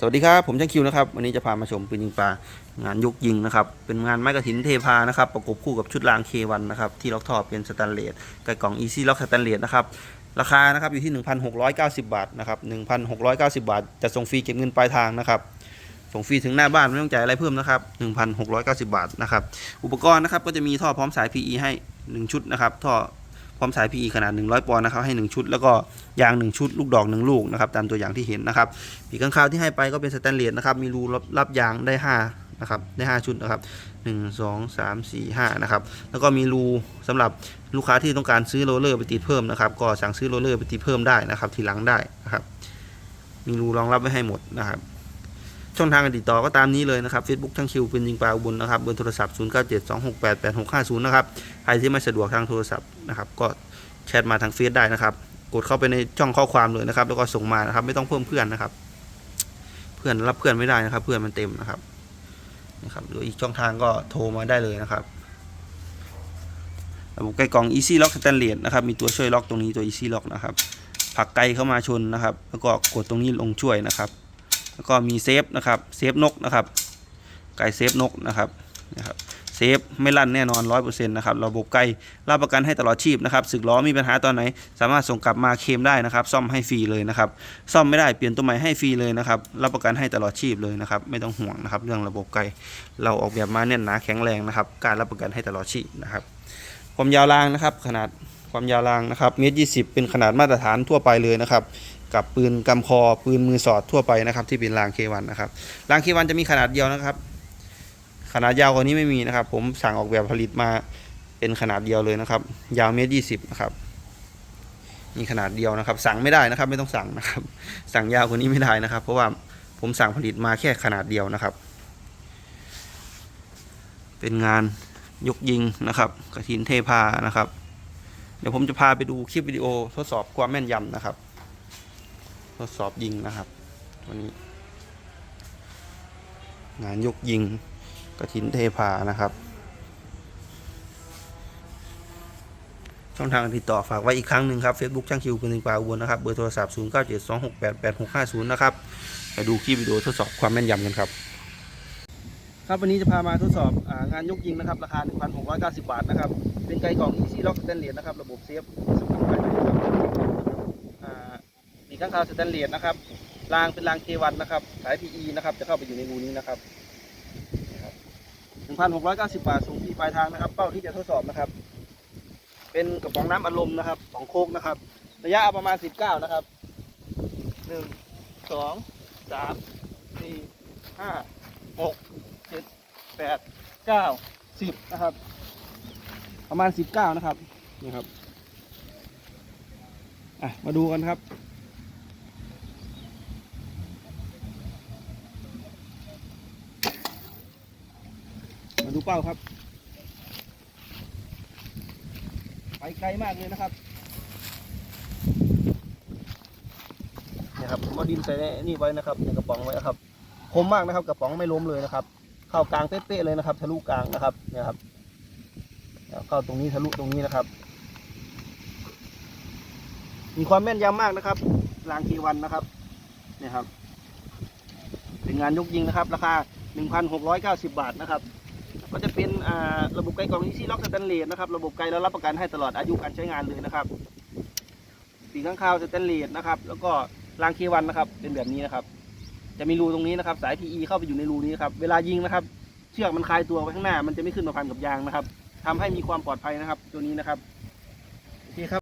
สวัสดีครับ ผมช่างคิวนะครับ วันนี้จะพามาชมปืนยิงปลางานยกยิงนะครับ เป็นงานไม้กระถินเทพานะครับ ประกบคู่กับชุดรางเควันนะครับ ที่ล็อกท่อเป็นสแตนเลสกับกล่อง Easy Lock สแตนเลสนะครับ ราคานะครับอยู่ที่ 1,690 บาทนะครับ 1,690 บาท จะส่งฟรีเก็บเงินปลายทางนะครับส่งฟรีถึงหน้าบ้านไม่ต้องจ่ายอะไรเพิ่มนะครับ 1,690 บาทนะครับ อุปกรณ์นะครับก็จะมีท่อพร้อมสาย PE ให้ 1 ชุดนะครับ ท่อ พร้อมสาย PE ขนาด 100 ปอนด์นะครับให้ 1 ชุด แล้วก็ยาง 1 ชุด ลูกดอก 1 ลูกนะครับตามตัวอย่างที่เห็นนะครับปีกข้างคาวที่ให้ไปก็เป็นสแตนเลสนะครับมีรูรับรับยางได้5นะครับได้ 5 ชุดนะครับ1 2 3 4 5นะครับแล้วก็มีรูสำหรับลูกค้าที่ต้องการซื้อโรเลอร์ไปติดเพิ่มนะครับก็สั่งซื้อโรเลอร์ไปติดเพิ่มได้นะครับทีหลังได้นะครับมีรูรองรับไว้ให้หมดนะครับ ช่องทางการติดต่อก็ตามนี้เลยนะครับ Facebook ช่างคิวเป็นยิงปลาอุบลนะครับเบอร์โทรศัพท์ 0 9 7 2 6 8 8 6 5 0 นะครับ ใครที่ไม่สะดวกทางโทรศัพท์นะครับ ก็แชทมาทางเฟซได้นะครับ กดเข้าไปในช่องข้อความเลยนะครับ แล้วก็ส่งมานะครับ ไม่ต้องเพิ่มเพื่อนนะครับ เพื่อนรับเพื่อนไม่ได้นะครับ เพื่อนมันเต็มนะครับนะครับหรืออีกช่องทางก็โทรมาได้เลยนะครับระบบไกลกล่อง Easy Lock Stainless นะครับ มีตัวช่วยล็อกตรงนี้ตัว Easy Lock นะครับผลักไกลเข้ามาชนนะครับ แล้วก็กดตรงนี้ลงช่วยนะครับ แล้วก็มีเซฟนะครับเซฟนกนะครับไก่เซฟนกนะครับนะครับเซฟไม่ลั่นแน่นอน 100%นะครับระบบไกลรับประกันให้ตลอดชีพนะครับสึกล้อมีปัญหาตอนไหน สามารถส่งกลับมาเคลมได้นะครับ ซ่อมให้ฟรีเลยนะครับ ซ่อมไม่ได้เปลี่ยนตัวใหม่ให้ฟรีเลยนะครับ รับประกันให้ตลอดชีพเลยนะครับ ไม่ต้องห่วงนะครับ เรื่องระบบไกลเราออกแบบมาแน่นหนาแข็งแรงนะครับ การรับประกันให้ตลอดชีพนะครับ ความยาวรางนะครับ ขนาดความยาวรางนะครับเมตรยีเป็นขนาดมาตรฐานทั่วไปเลยนะครับ กับปืนกำคอปืนมือสอดทั่วไปนะครับ ที่เป็นรางเควันนะครับรางเควันจะมีขนาดเดียวนะครับ ขนาดยาวกว่านี้ไม่มีนะครับ ผมสั่งออกแบบผลิตมาเป็นขนาดเดียวเลยนะครับ ยาวเมตรยี่สิบนะครับมีขนาดเดียวนะครับ สั่งไม่ได้นะครับ ไม่ต้องสั่งนะครับ สั่งยาวกว่านี้ไม่ได้นะครับ เพราะว่าผมสั่งผลิตมาแค่ขนาดเดียวนะครับ เป็นงานยกยิงนะครับกระถินเทพานะครับ เดี๋ยวผมจะพาไปดูคลิปวิดีโอทดสอบความแม่นยำนะครับ ทดสอบยิงนะครับวันนี้ งานยกยิงกระถินเทพานะครับ ช่องทางติดต่อฝากไว้อีกครั้งหนึ่งครับ Facebook ช่างคิวเป็นหนึ่งปาอุบลนะครับ เบอร์โทรศัพท์ 0 9 7 2 6 8 8 6 5 0 นะครับไปดูคลิปวิดีโอทดสอบความแม่นยำกันครับครับวันนี้จะพามาทดสอบองานยกยิงนะครับ ราคา 1,690 บาทนะครับ เป็นไกลกล่อง Easy Lock Stainless นะครับ ระบบเซฟสำหรับภายในนะครับ ข้างคาวสแตนเลสนะครับรางเป็นรางเควันนะครับ สาย PE นะครับ จะเข้าไปอยู่ในรูนี้นะครับนะครับ1,690 บาทส่งที่ปลายทางนะครับ เป้าที่จะทดสอบนะครับ เป็นกระป๋องน้ำอัดลมนะครับของโคกนะครับ ระยะประมาณ 19 นะครับ 1 2 3 4 5 6 7 8 9 10 นะครับ ประมาณ 19 นะครับ นี่ครับ อะ มาดูกันครับ ดูเป้าครับ ไปไกลมากเลยนะครับนี่ครับผมเอาดินใส่นี่ไว้นะครับในกระป๋องไว้นะครับคมมากนะครับกระป๋องไม่ล้มเลยนะครับ เข้ากลางเป๊ะๆเลยนะครับ ทะลุกลางนะครับเนี่ยครับแล้วเข้าตรงนี้ทะลุตรงนี้นะครับ มีความแม่นยำมากนะครับรางคีวันนะครับเนี่ยครับเป็นงานยกยิงนะครับ ราคา 1,690 บาทนะครับ ก็จะเป็นระบบไกลกล่องอีซี่ล็อกสแตนเลสนะครับระบบไกลแล้วรับประกันให้ตลอดอายุการใช้งานเลยนะครับปีกข้างคาวสแตนเลสนะครับแล้วก็รางเควันนะครับ เป็นแบบนี้นะครับ จะมีรูตรงนี้นะครับ สาย PE เข้าไปอยู่ในรูนี้ครับเวลายิงนะครับ เชือกมันคลายตัวไว้ข้างหน้า มันจะไม่ขึ้นมาพันกับยางนะครับทำให้มีความปลอดภัยนะครับ ตัวนี้นะครับโอเคครับ